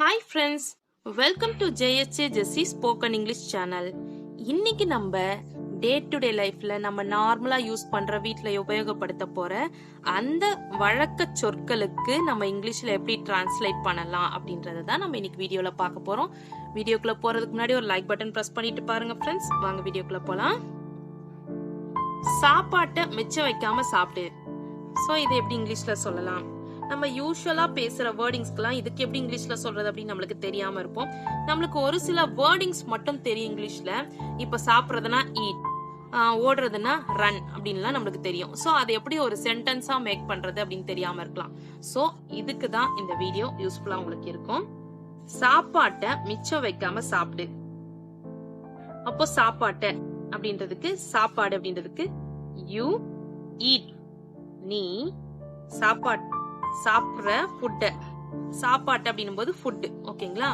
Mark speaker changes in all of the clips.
Speaker 1: Hi friends welcome to JSA Jessie spoken English channel இன்னைக்கு நம்ம day to day லைஃப்ல நம்ம நார்மலா யூஸ் பண்ற வீட்ல உபயோகப்படுத்த போற அந்த வழக்க சொற்களுக்கு நம்ம இங்கிலீஷ்ல எப்படி டிரான்ஸ்லேட் பண்ணலாம் அப்படின்றத தான் நம்ம இன்னைக்கு வீடியோல பார்க்க போறோம். வீடியோக்குள்ள போறதுக்கு முன்னாடி ஒரு லைக் பட்டன் பிரஸ் பண்ணிட்டு பாருங்க ஃப்ரெண்ட்ஸ் வாங்க வீடியோக்குள்ள போலாம். சாப்பாட்டை மிச்சம் வைக்காம சாப்பிடு. ஸோ இது எப்படி இங்கிலீஷ்ல சொல்லலாம்? நம்ம யூஸ்வலா பேசுற வேர்டிங்ஸ்க்குலாம் இதுக்கு எப்படி இங்கிலீஷ்ல சொல்றது அப்படின்னு நம்மளுக்கு தெரியாம இருப்போம். நம்மளுக்கு ஒரு சில வேர்டிங்ஸ் மட்டும் தெரியும் இங்கிலீஷ்ல. இப்ப சாப்பிட்றதுனா ஈட் ஓடுறதுன்னா ரன் அப்படின்லாம் நம்மளுக்கு தெரியும். ஸோ அதை எப்படி ஒரு சென்டென்ஸா மேக் பண்றது அப்படின்னு தெரியாம இருக்கலாம். ஸோ இதுக்கு தான் இந்த வீடியோ யூஸ்ஃபுல்லா உங்களுக்கு இருக்கும். சாப்பாட்டை மிச்சம் வைக்காம சாப்பிடு. அப்போ சாப்பாட்டை அப்படின்றதுக்கு சாப்பாடு அப்படின்றதுக்கு யூ ஈட் நீ சாப்பாடு சாப்பிட்ற ஃபுட்டை சாப்பாட்டு அப்படின்னும் போது ஃபுட்டு ஓகேங்களா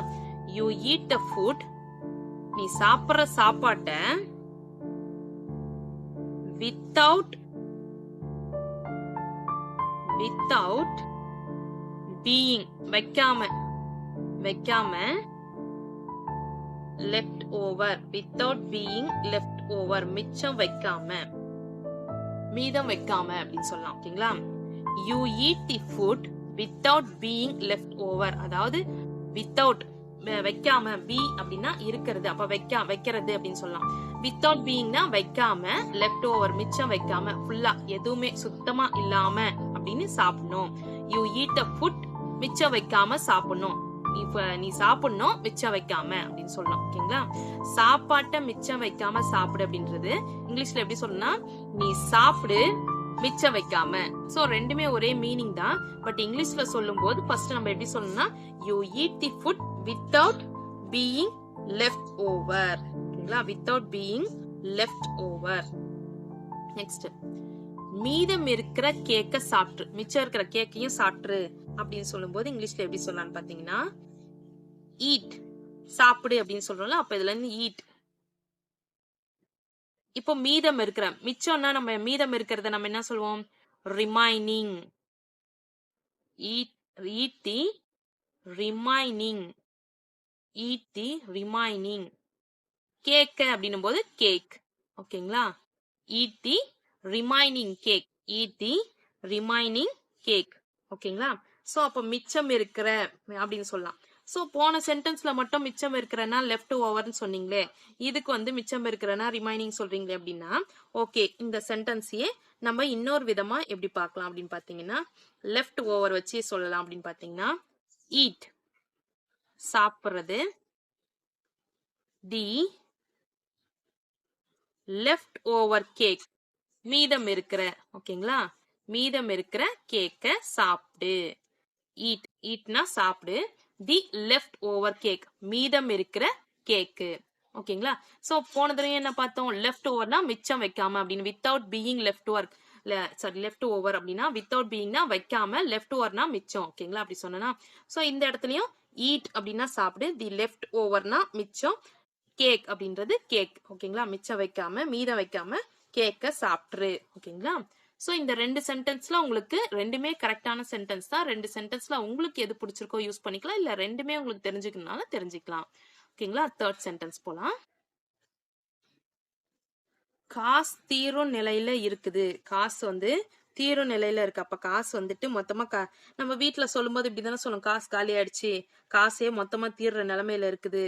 Speaker 1: யூ ஈட் அ ஃபுட் நீ சாப்பிட்ற சாப்பாட்டை வித்தவுட் வித்தவுட் பீயிங் வைக்காம வைக்காம left over without being left over மிச்சம் வைக்காம மீதம் வைக்காம அப்படின்னு சொல்லலாம் ஓகேங்களா you eat the food without being left over அதாவது வித்தவுட் வைக்காம பி அப்படின்னா இருக்கிறது. அப்ப வைக்கா வைக்கிறது அப்படின்னு சொல்லலாம். வித்தவுட் பீயிங்னா வைக்காம லெஃப்ட் ஓவர் மிச்சம் வைக்காம ஃபுல்லா எதுவுமே சுத்தமா இல்லாம அப்படின்னு சாப்பிடணும். யூ ஈட் அ ஃபுட் மிச்சம் வைக்காம சாப்பிடணும். நீ நீ சாப்பிடணும் மிச்சம் வைக்காம அப்படின்னு சொல்லலாம். ஓகேங்களா? சாப்பாட்டை மிச்சம் வைக்காம சாப்பிடு அப்படின்றது இங்கிலீஷ்ல எப்படி சொல்லணும்னா நீ சாப்பிடு மிச்சம் வைக்காம. சோ ரெண்டுமே ஒரே மீனிங் தான். பட் இங்கிலீஷ்ல சொல்லும்போது ஃபர்ஸ்ட் நம்ம எப்படி சொல்லணும்னா you eat the food without being left over ஓகேங்களா? Without being left over next மீதம் இருக்கிற கேக்க சாப்பிட்டு மிச்சம் இருக்கிற கேக்கையும் சாப்பிட்ரு. அப்படின்னு சொல்லும்போது இங்கிலீஷ்ல எப்படி சொல்லலாம்னு பாத்தீங்கன்னா ஈட் சாப்பிடு அப்படின்னு சொல்றோம்ல அப்ப இதுல இருந்து ஈட் இப்போ மீதம் இருக்கிற மிச்சம்னா நம்ம மீதம் இருக்கிறத நம்ம என்ன சொல்லுவோம் remaining eat the remaining eat the remaining cake அப்படின்னும் போது கேக் ஓகேங்களா? Eat the remaining cake eat the remaining cake ஓகேங்களா? சோ அப்ப மிச்சம் இருக்கிற அப்படின்னு சொல்லலாம். சோ போன சென்டென்ஸில் மட்டும் மிச்சம் இருக்கிறனா லெஃப்ட் ஓவர்னு சொன்னீங்களே. இதுக்கு வந்து மிச்சம் இருக்கிறனா ரிமைனிங் சொல்றீங்களே அப்படின்னா ஓகே இந்த சென்டென்ஸையே நம்ம இன்னொரு விதமா எப்படி பார்க்கலாம் அப்படின்னு பாத்தீங்கன்னா லெஃப்ட் ஓவர் வச்சு சொல்லலாம் அப்படின்னு பாத்தீங்கன்னா ஈட் சாப்பிடுறது தி லெஃப்ட் ஓவர் கேக் மீதம் இருக்கிற ஓகேங்களா மீதம் இருக்கிற கேக்க சாப்பிடு. ஈட் ஈட்னா சாப்பிடு. தி லெஃப்ட் ஓவர் கேக் மீதம் இருக்கிற கேக்கு ஓகேங்களா? சோ போன தடவை என்ன பார்த்தோம்? லெஃப்ட் ஓவர்னா மிச்சம் வைக்காம அப்படின்னு without being left work sorry left over அப்படின்னா வித்தவுட் பீயிங்னா வைக்காம லெஃப்ட் ஓவர்னா மிச்சம். ஓகேங்களா? அப்படி சொன்னா சோ இந்த இடத்துலயும் ஈட் அப்படின்னா சாப்பிடு தி லெஃப்ட் ஓவர்னா மிச்சம் கேக் அப்படின்றது கேக் ஓகேங்களா? மிச்சம் வைக்காம மீதம் வைக்காம கேக்க சாப்பிட்ரு ஓகேங்களா? ஸோ இந்த ரெண்டு சென்டென்ஸில் உங்களுக்கு ரெண்டுமே கரெக்டான சென்டென்ஸ் தான். ரெண்டு சென்டென்ஸில் உங்களுக்கு எது பிடிச்சிருக்கோ யூஸ் பண்ணிக்கலாம். இல்லை ரெண்டுமே உங்களுக்கு தெரிஞ்சுக்கணும்னாலும் தெரிஞ்சுக்கலாம். ஓகேங்களா தேர்ட் சென்டென்ஸ் போகலாம் காசு தீரும் நிலையில இருக்குது. காசு வந்து தீரும் நிலையில இருக்கு. அப்ப காசு வந்துட்டு மொத்தமா கா நம்ம வீட்டில் சொல்லும்போது இப்படிதானே சொல்லும் காசு காலி ஆயிடுச்சு காசே மொத்தமா தீர்ற நிலைமையில இருக்குது.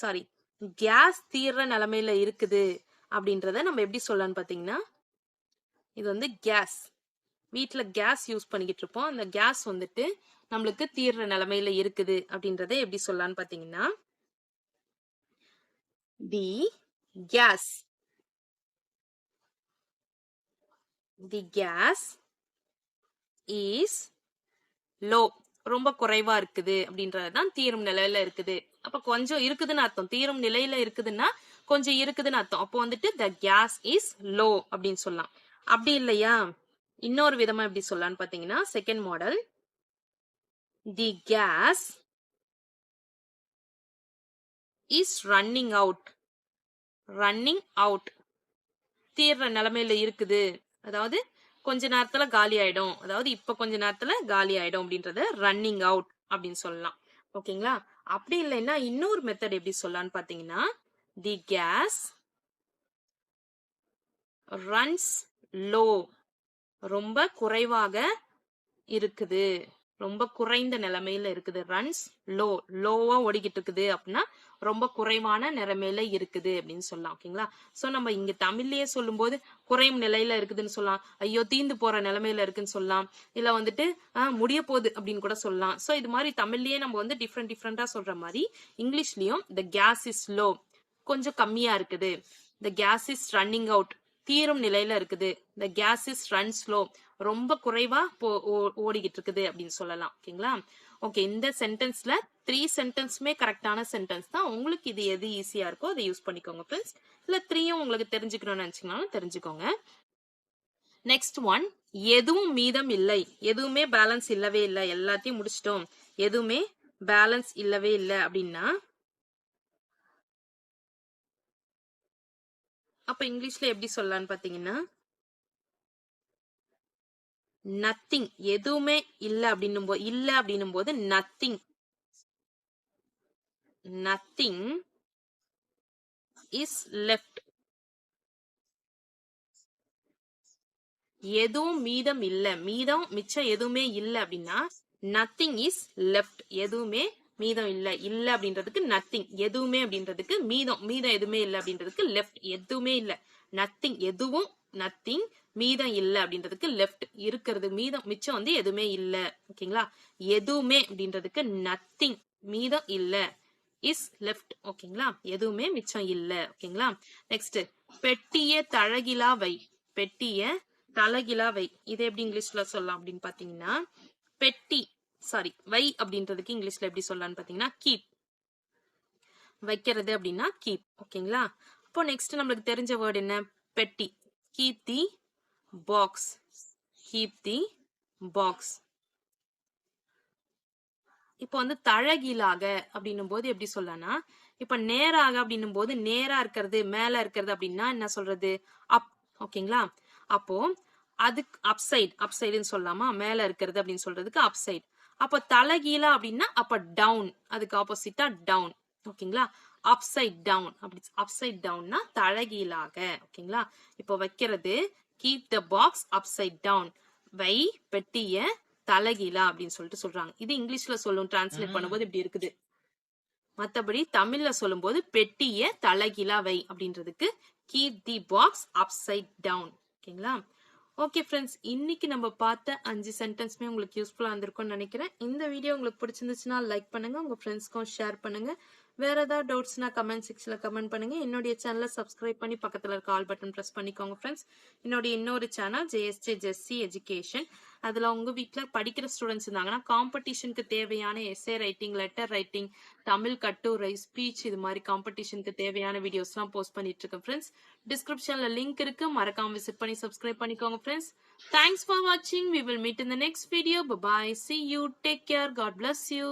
Speaker 1: சாரி கேஸ் தீர்ற நிலைமையில இருக்குது. அப்படின்றத நம்ம எப்படி சொல்லலாம்னு பாத்தீங்கன்னா இது வந்து கேஸ் வீட்ல கேஸ் யூஸ் பண்ணிக்கிட்டு இருப்போம் அந்த கேஸ் வந்துட்டு நம்மளுக்கு தீர்ற நிலைமையில இருக்குது அப்படின்றத எப்படி சொல்லலாம்னு பாத்தீங்கன்னா the gas the gas is low ரொம்ப குறைவா இருக்குது அப்படின்றதுதான் தீரும் நிலையில இருக்குது. அப்ப கொஞ்சம் இருக்குதுன்னு அர்த்தம். தீரும் நிலையில இருக்குதுன்னா கொஞ்சம் இருக்குதுன்னு அர்த்தம். அப்போ வந்துட்டு த கேஸ் இஸ் லோ அப்படின்னு சொல்லலாம். அப்படி இல்லையா? இன்னொரு விதமா எப்படி சொல்லலாம்னு பாத்தீங்கன்னா second model the gas is running out running out தீர்ற நிலைமையில இருக்குது. அதாவது கொஞ்ச நேரத்துல காலி ஆயிடும். அதாவது இப்ப கொஞ்ச நேரத்துல காலி ஆயிடும் அப்படின்றத ரன்னிங் அவுட் அப்படின்னு சொல்லலாம். ஓகேங்களா? அப்படி இல்லைன்னா இன்னொரு மெத்தட் எப்படி சொல்லலாம்னு பாத்தீங்கன்னா தி கேஸ் ரன்ஸ் லோ ரொம்ப குறைவாக இருக்குது. ரொம்ப குறைந்த நிலைமையில இருக்குது. ரன்ஸ் லோ லோவா ஓடிக்கிட்டு இருக்குது அப்படின்னா ரொம்ப குறைவான நிலைமையில இருக்குது அப்படின்னு சொல்லலாம் ஓகேங்களா சோ நம்ம இங்க தமிழ்லயே சொல்லும்போது குறையும் நிலையில இருக்குதுன்னு சொல்லலாம். ஐயோ தீந்து போற நிலைமையில இருக்குன்னு சொல்லலாம். இல்ல வந்துட்டு ஆஹ் முடிய போகுது அப்படின்னு கூட சொல்லலாம். சோ இது மாதிரி தமிழ்லயே நம்ம வந்து டிஃப்ரெண்ட் டிஃப்ரெண்டா சொல்ற மாதிரி இங்கிலீஷ்லயும் த கேஸ் இஸ் லோ கொஞ்சம் கம்மியா இருக்குது. The gas is running out தீரும் நிலையில இருக்குது. இந்த கேஸ் ரன் ஸ்லோ ரொம்ப குறைவா போ ஓ- ஓடிக்கிட்டு இருக்குது அப்படின்னு சொல்லலாம். ஓகேங்களா? ஓகே இந்த சென்டென்ஸ்ல த்ரீ சென்டென்ஸுமே கரெக்டான சென்டென்ஸ் தான். உங்களுக்கு இது எது ஈஸியா இருக்கோ அதை யூஸ் பண்ணிக்கோங்க ஃப்ரெண்ட்ஸ் இல்ல த்ரீயும் உங்களுக்கு தெரிஞ்சுக்கணும்னு நினைச்சீங்கனாலும் தெரிஞ்சுக்கோங்க. நெக்ஸ்ட் ஒன் எதுவும் மீதம் இல்லை. எதுவுமே பேலன்ஸ் இல்லவே இல்லை. எல்லாத்தையும் முடிச்சிட்டோம். எதுவுமே பேலன்ஸ் இல்லவே இல்லை அப்படின்னா அப்ப இங்கிலீஷ்ல எப்படி சொல்லலாம்னு பாத்தீங்கன்னா நத்திங் எதுவுமே இல்ல அப்படின்னும் போது இல்ல அப்படின்னும் போது நத்திங் நத்திங் இஸ் லெஃப்ட் எதுவும் மீதம் இல்ல. மீதம் மிச்சம் எதுவுமே இல்ல அப்படின்னா நத்திங் இஸ் லெஃப்ட் எதுவுமே மீதம் இல்லை இல்லை அப்படின்றதுக்கு நத்திங் எதுவுமே அப்படின்றதுக்கு மீதம். மீதம் எதுவுமே இல்லை அப்படின்றதுக்கு லெஃப்ட் எதுவுமே இல்லை. நத்திங் எதுவும் நத்திங் மீதம் இல்லை அப்படின்றதுக்கு லெஃப்ட் இருக்கிறது மீதம். மிச்சம் வந்து எதுவுமே இல்லை. ஓகேங்களா எதுவுமே அப்படின்றதுக்கு நத்திங் மீதம் இல்லை. இஸ் லெஃப்ட் ஓகேங்களா எதுவுமே மிச்சம் இல்லை. ஓகேங்களா நெக்ஸ்ட் பெட்டிய தழகிலா வை. பெட்டிய தலகிலா வை. இது எப்படி இங்கிலீஷ்ல சொல்லலாம் அப்படின்னு பாத்தீங்கன்னா பெட்டி. சாரி வை அப்படின்றதுக்கு இங்கிலீஷ்ல எப்படி சொல்லலாம்னு பாத்தீங்கன்னா கீப் வைக்கிறது அப்படின்னா கீப் ஓகேங்களா? அப்போ நெக்ஸ்ட் நம்மளுக்கு தெரிஞ்ச வேர்டு என்ன? பெட்டி. Keep the box keep the box இப்போ வந்து தழகீழாக அப்படின்னும் போது எப்படி சொல்லலாம்னா இப்ப நேராக அப்படின்னும் போது நேரா இருக்கிறது மேல இருக்கிறது அப்படின்னா என்ன சொல்றது? அப் ஓகேங்களா? அப்போ அதுக்கு அப்சைட் அப்சைடுன்னு சொல்லலாமா மேல இருக்கிறது அப்படின்னு சொல்றதுக்கு அப்சைட் அப்போ தலைகீழா அப்படின்னா அப்ப டவுன் அதுக்கு ஆப்போசிட்டா டவுன் ஓகேங்களா அப்சைட் டவுன் அப்படி அப்சைட் டவுன்னா தலைகீழாக ஓகேங்களா இப்போ வைக்கிறது keep the box upside down வை பெட்டிய தலைகீழா அப்படின்னு சொல்லிட்டு சொல்றாங்க. இது இங்கிலீஷ்ல சொல்லும் டிரான்ஸ்லேட் பண்ணும்போது இப்படி இருக்குது. மத்தபடி தமிழ்ல சொல்லும்போது பெட்டிய தலைகீழா வை அப்படின்றதுக்கு keep the box upside down ஓகேங்களா ஓகே ஃப்ரெண்ட்ஸ் இன்னைக்கு நம்ம பார்த்த அஞ்சு சென்டென்ஸ்மே உங்களுக்கு யூஸ்ஃபுல்லா இருந்திருக்கும்னு நினைக்கிறேன். இந்த வீடியோ உங்களுக்கு பிடிச்சிருந்துச்சுன்னா லைக் பண்ணுங்க. உங்க ஃப்ரெண்ட்ஸ்க்கும் ஷேர் பண்ணுங்க. வேற ஏதாவது டவுட்ஸ்னா கமெண்ட் செக்ஷன்ல கமெண்ட் பண்ணுங்க. என்னுடைய சேனலை சப்ஸ்கிரைப் பண்ணி பக்கத்துல இருக்க ஆல் பட்டன் பிரஸ் பண்ணிக்கோங்க ஃப்ரெண்ட்ஸ் என்னுடைய இன்னொரு சேனல் ஜேஎஸ்ஜே ஜெஸ்சி எஜுகேஷன் அதுல உங்க வீட்டில் படிக்கிற ஸ்டூடெண்ட்ஸ் இருந்தாங்கன்னா காம்படிஷனுக்கு தேவையான essay writing letter writing Tamil கட்டுரை ஸ்பீச் இது மாதிரி காம்படிஷனுக்கு தேவையான வீடியோஸ்லாம் போஸ்ட் பண்ணிட்டு இருக்கேன் ஃப்ரெண்ட்ஸ் டிஸ்கிரிப்ஷன்ல லிங்க் இருக்கு. மறக்காம விசிட் பண்ணி சப்ஸ்கிரைப் பண்ணிக்கோங்க ஃப்ரெண்ட்ஸ் தேங்க்ஸ் ஃபார் வாட்சிங் we will meet in the next video bye see you take care God bless you